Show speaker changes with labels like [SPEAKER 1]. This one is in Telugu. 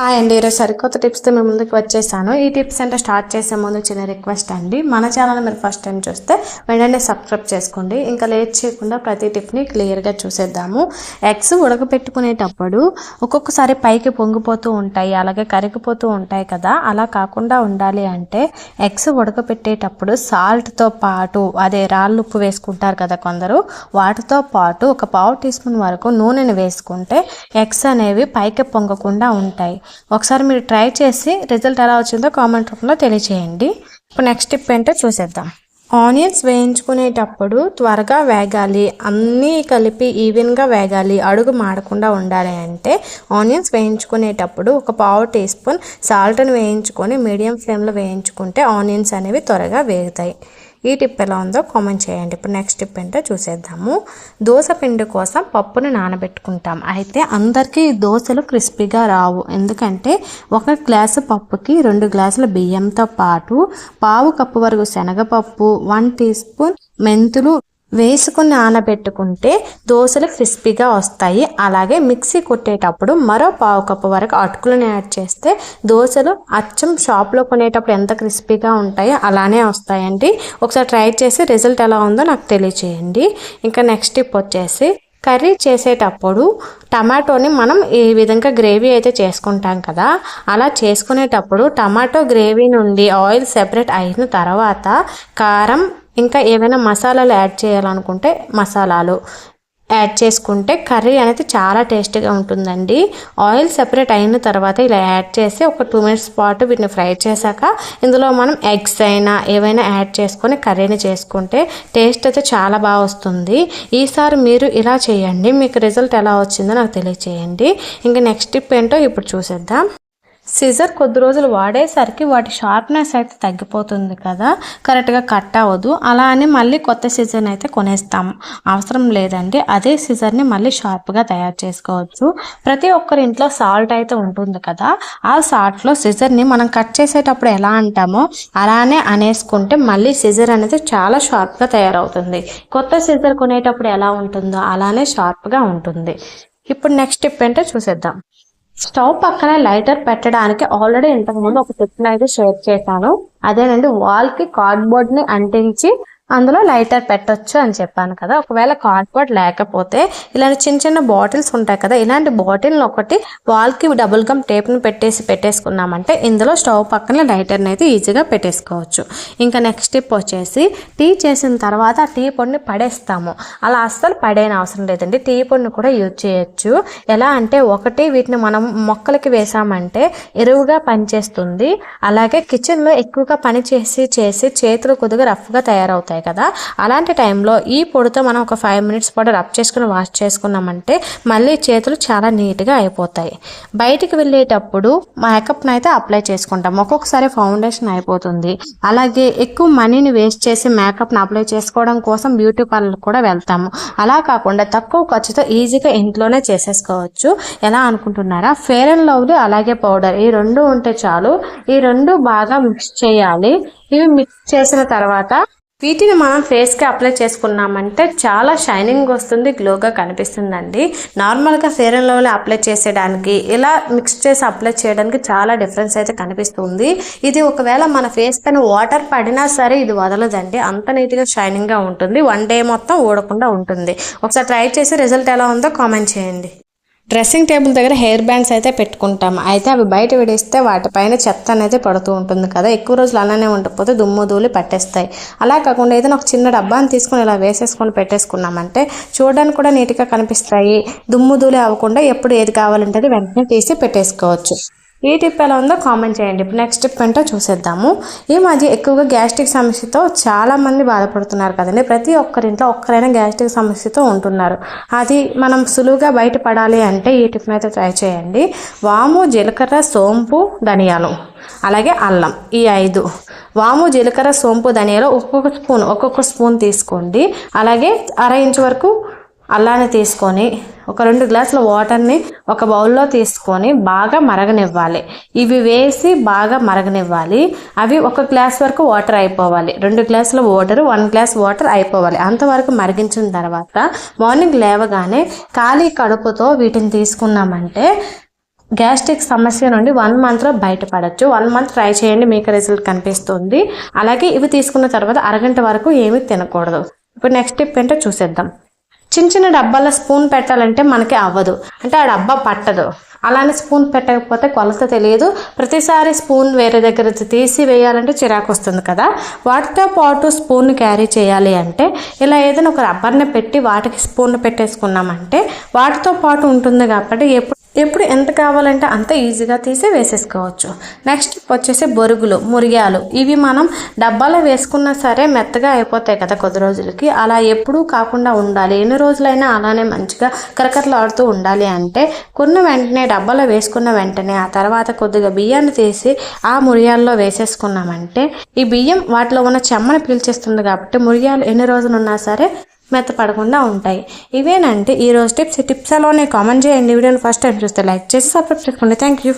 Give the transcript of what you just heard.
[SPEAKER 1] హాయ్ అండి ఈరోజు సరికొత్త టిప్స్తో మేము ముందుకు వచ్చేసాను. ఈ టిప్స్ అంటే స్టార్ట్ చేసే ముందు చిన్న రిక్వెస్ట్ అండి. మన ఛానల్ మీరు ఫస్ట్ టైం చూస్తే వెంటనే సబ్స్క్రైబ్ చేసుకోండి. ఇంకా లేట్ చేయకుండా ప్రతి టిప్ని క్లియర్గా చూసేద్దాము. ఎగ్స్ ఉడకపెట్టుకునేటప్పుడు ఒక్కొక్కసారి పైకి పొంగిపోతూ ఉంటాయి అలాగే కరిగిపోతూ ఉంటాయి కదా. అలా కాకుండా ఉండాలి అంటే ఎగ్స్ ఉడకపెట్టేటప్పుడు సాల్ట్తో పాటు అదే రాళ్ళు ఉప్పు వేసుకుంటారు కదా కొందరు వాటితో పాటు ఒక పావు టీ స్పూన్ వరకు నూనెని వేసుకుంటే ఎగ్స్ అనేవి పైకి పొంగకుండా ఉంటాయి. ఒకసారి మీరు ట్రై చేసి రిజల్ట్ ఎలా వచ్చిందో కామెంట్ రూపంలో తెలియచేయండి. ఇప్పుడు నెక్స్ట్ టిప్ ఏంటో చూసేద్దాం. ఆనియన్స్ వేయించుకునేటప్పుడు త్వరగా వేగాలి. అన్నీ కలిపి ఈవెన్గా వేగాలి. అడుగు మాడకుండా ఉండాలి అంటే ఆనియన్స్ వేయించుకునేటప్పుడు ఒక పావు టీ స్పూన్ సాల్ట్ని వేయించుకొని మీడియం ఫ్లేమ్లో వేయించుకుంటే ఆనియన్స్ అనేవి త్వరగా వేగుతాయి. ఈ టిప్ ఎలా ఉందో కామెంట్ చేయండి. ఇప్పుడు నెక్స్ట్ టిప్ ఏంటో చూసేద్దాము. దోశ పిండి కోసం పప్పుని నానబెట్టుకుంటాం. అయితే అందరికీ దోశలు క్రిస్పీగా రావు. ఎందుకంటే ఒక గ్లాసు పప్పుకి రెండు గ్లాసుల బియ్యంతో పాటు పావు కప్పు వరకు శనగపప్పు వన్ టీ స్పూన్ మెంతులు వేసుకుని నానబెట్టుకుంటే దోశలు క్రిస్పీగా వస్తాయి. అలాగే మిక్సీ కొట్టేటప్పుడు మరో పావు కప్పు వరకు అటుకులను యాడ్ చేస్తే దోశలు అచ్చం షాప్లో కొనేటప్పుడు ఎంత క్రిస్పీగా ఉంటాయో అలానే వస్తాయండి. ఒకసారి ట్రై చేసి రిజల్ట్ ఎలా ఉందో నాకు తెలియచేయండి. ఇంకా నెక్స్ట్ టిప్ వచ్చేసి కర్రీ చేసేటప్పుడు టమాటోని మనం ఈ విధంగా గ్రేవీ అయితే చేసుకుంటాం కదా. అలా చేసుకునేటప్పుడు టమాటో గ్రేవీ నుండి ఆయిల్ సెపరేట్ అయిన తర్వాత కారం ఇంకా ఏవైనా మసాలాలు యాడ్ చేయాలనుకుంటే మసాలాలు యాడ్ చేసుకుంటే కర్రీ అనేది చాలా టేస్టీగా ఉంటుందండి. ఆయిల్ సెపరేట్ అయిన తర్వాత ఇలా యాడ్ చేసి ఒక టూ మినిట్స్ పాటు వీటిని ఫ్రై చేశాక ఇందులో మనం ఎగ్స్ అయినా ఏవైనా యాడ్ చేసుకొని కర్రీని చేసుకుంటే టేస్ట్ అయితే చాలా బాగా వస్తుంది. ఈసారి మీరు ఇలా చేయండి. మీకు రిజల్ట్ ఎలా వచ్చిందో నాకు తెలియచేయండి. ఇంకా నెక్స్ట్ టిప్ ఏంటో ఇప్పుడు చూసేద్దాం. సిజర్ కొద్ది రోజులు వాడేసరికి వాటి షార్ప్నెస్ అయితే తగ్గిపోతుంది కదా. కరెక్ట్గా కట్ అవ్వదు. అలా అని మళ్ళీ కొత్త సిజర్ని అయితే కొనేస్తాం. అవసరం లేదండి. అదే సిజర్ని మళ్ళీ షార్ప్గా తయారు చేసుకోవచ్చు. ప్రతి ఒక్కరి ఇంట్లో సాల్ట్ అయితే ఉంటుంది కదా. ఆ సాల్ట్లో సిజర్ని మనం కట్ చేసేటప్పుడు ఎలా అంటామో అలానే అనేసుకుంటే మళ్ళీ సిజర్ అనేది చాలా షార్ప్గా తయారవుతుంది. కొత్త సిజర్ కొనేటప్పుడు ఎలా ఉంటుందో అలానే షార్ప్గా ఉంటుంది. ఇప్పుడు నెక్స్ట్ టిప్ ఏంటో చూసేద్దాం. స్టవ్ పక్కన లైటర్ పెట్టడానికి ఆల్రెడీ ఇంతకుముందు ఒక టిప్ అయితే షేర్ చేశాను. అదేనండి వాల్కి కార్డ్బోర్డ్ని అంటించి అందులో లైటర్ పెట్టొచ్చు అని చెప్పాను కదా. ఒకవేళ కార్డ్బోర్డ్ లేకపోతే ఇలాంటి చిన్న చిన్న బాటిల్స్ ఉంటాయి కదా. ఇలాంటి బాటిల్ని ఒకటి వాల్కి డబుల్ గమ్ టేప్ని పెట్టేసి పెట్టేసుకున్నామంటే ఇందులో స్టవ్ పక్కన లైటర్ని అయితే ఈజీగా పెట్టేసుకోవచ్చు. ఇంకా నెక్స్ట్ స్టెప్ వచ్చేసి టీ చేసిన తర్వాత ఆ టీ పొడిని పడేస్తాము. అలా అస్సలు పడేయని అవసరం లేదండి. టీ పొడిని కూడా యూజ్ చేయొచ్చు. ఎలా అంటే ఒకటి వీటిని మనం మొక్కలకి వేసామంటే ఎరువుగా పనిచేస్తుంది. అలాగే కిచెన్లో ఎక్కువగా పని చేసి చేసి చేతులు కొద్దిగా రఫ్గా తయారవుతాయి. కదా. అలాంటి టైంలో ఈ పొడితో మనం ఒక ఫైవ్ మినిట్స్ పాటు రబ్ చేసుకుని వాష్ చేసుకున్నామంటే మళ్ళీ చేతులు చాలా నీట్గా అయిపోతాయి. బయటికి వెళ్ళేటప్పుడు మేకప్ని అయితే అప్లై చేసుకుంటాం. ఒక్కొక్కసారి ఫౌండేషన్ అయిపోతుంది. అలాగే ఎక్కువ మనీని వేస్ట్ చేసి మేకప్ని అప్లై చేసుకోవడం కోసం బ్యూటీ పార్లర్ కూడా వెళ్తాము. అలా కాకుండా తక్కువ ఖర్చుతో ఈజీగా ఇంట్లోనే చేసేసుకోవచ్చు. ఎలా అనుకుంటున్నారా? ఫేర్ అండ్ లవ్లీ అలాగే పౌడర్ ఈ రెండు ఉంటే చాలు. ఈ రెండు బాగా మిక్స్ చేయాలి. ఇవి మిక్స్ చేసిన తర్వాత వీటిని మనం ఫేస్కి అప్లై చేసుకున్నామంటే చాలా షైనింగ్ వస్తుంది గ్లోగా కనిపిస్తుందండి. నార్మల్గా ఫేర్ అండ్ లవ్లీ అప్లై చేసేయడానికి ఇలా మిక్స్ చేసి అప్లై చేయడానికి చాలా డిఫరెన్స్ అయితే కనిపిస్తుంది. ఇది ఒకవేళ మన ఫేస్ పైన వాటర్ పడినా సరే ఇది వదలదండి. అంత నీట్గా షైనింగ్గా ఉంటుంది. వన్ డే మొత్తం ఊడకుండా ఉంటుంది. ఒకసారి ట్రై చేసి రిజల్ట్ ఎలా ఉందో కామెంట్ చేయండి. డ్రెస్సింగ్ టేబుల్ దగ్గర హెయిర్ బ్యాండ్స్ అయితే పెట్టుకుంటాం. అయితే అవి బయట విడిస్తే వాటిపైన చెత్త అనేది పడుతూ ఉంటుంది కదా. ఎక్కువ రోజులు అలానే ఉండకపోతే దుమ్ము ధూళి పట్టేస్తాయి. అలా కాకుండా ఏదైనా ఒక చిన్న డబ్బాని తీసుకొని ఇలా వేసేసుకొని పెట్టేసుకున్నామంటే చూడడానికి కూడా నీట్గా కనిపిస్తాయి. దుమ్ము ధూళి అవ్వకుండా ఎప్పుడు ఏది కావాలంటే అది వెంటనే తీసి పెట్టేసుకోవచ్చు. ఈ టిప్ ఎలా ఉందో కామెంట్ చేయండి. ఇప్పుడు నెక్స్ట్ టిప్ ఏంటో చూసేద్దాము. ఈ మధ్య ఎక్కువగా గ్యాస్ట్రిక్ సమస్యతో చాలామంది బాధపడుతున్నారు కదండి. ప్రతి ఒక్కరింట్లో ఒక్కరైనా గ్యాస్ట్రిక్ సమస్యతో ఉంటున్నారు. అది మనం సులువుగా బయటపడాలి అంటే ఈ టిప్ అయితే ట్రై చేయండి. వాము జీలకర్ర సోంపు ధనియాలు. అలాగే అల్లం. ఈ ఐదు. వాము జీలకర్ర సోంపు ధనియాలు ఒక్కొక్క స్పూన్ ఒక్కొక్క స్పూన్ తీసుకోండి. అలాగే అర ఇంచు వరకు అలానే తీసుకొని ఒక రెండు గ్లాసుల వాటర్ని ఒక బౌల్లో తీసుకొని బాగా మరగనివ్వాలి. ఇవి వేసి బాగా మరగనివ్వాలి. అవి ఒక గ్లాస్ వరకు వాటర్ అయిపోవాలి. రెండు గ్లాసుల వాటర్ వన్ గ్లాస్ వాటర్ అయిపోవాలి. అంతవరకు మరిగించిన తర్వాత మార్నింగ్ లేవగానే ఖాళీ కడుపుతో వీటిని తీసుకున్నామంటే గ్యాస్ట్రిక్ సమస్య నుండి వన్ మంత్లో బయటపడచ్చు. వన్ మంత్ ట్రై చేయండి మీకు రిజల్ట్ కనిపిస్తుంది. అలాగే ఇవి తీసుకున్న తర్వాత అరగంట వరకు ఏమీ తినకూడదు. ఇప్పుడు నెక్స్ట్ టిప్ ఏంటో చూసేద్దాం. చిన్న చిన్న డబ్బాలో స్పూన్ పెట్టాలంటే మనకి అవ్వదు. అంటే ఆ డబ్బా పట్టదు. అలానే స్పూన్ పెట్టకపోతే కొలత తెలియదు. ప్రతిసారి స్పూన్ వేరే దగ్గర తీసి వేయాలంటే చిరాకు వస్తుంది కదా. వాటితో పాటు స్పూన్ క్యారీ చేయాలి అంటే ఇలా ఏదైనా ఒక రబ్బర్ని పెట్టి వాటికి స్పూన్ పెట్టేసుకున్నామంటే వాటితో పాటు ఉంటుంది కాబట్టి ఎప్పుడు ఎప్పుడు ఎంత కావాలంటే అంత ఈజీగా తీసి వేసేసుకోవచ్చు. నెక్స్ట్ వచ్చేసి బొరుగులు మురిగాలు. ఇవి మనం డబ్బాలో వేసుకున్నా సరే మెత్తగా అయిపోతాయి కదా కొద్ది రోజులకి. అలా ఎప్పుడూ కాకుండా ఉండాలి. ఎన్ని రోజులైనా అలానే మంచిగా కరకరలాడుతూ ఉండాలి అంటే కొన్ని వెంటనే డబ్బాలో వేసుకున్న వెంటనే ఆ తర్వాత కొద్దిగా బియ్యాన్ని తీసి ఆ మురియాల్లో వేసేసుకున్నామంటే ఈ బియ్యం వాటిలో ఉన్న చెమ్మని పీల్చేస్తుంది కాబట్టి మురియాలు ఎన్ని రోజులు ఉన్నా సరే మెత్తపడకుండా ఉంటాయి. ఇవేనంటే ఈ రోజు టిప్స్ టిప్స్ అలానే కామెంట్ చేయండి. వీడియోని ఫస్ట్ టైం చూస్తే లైక్ చేసి సబ్స్క్రైబ్ చేసుకోండి. Thank you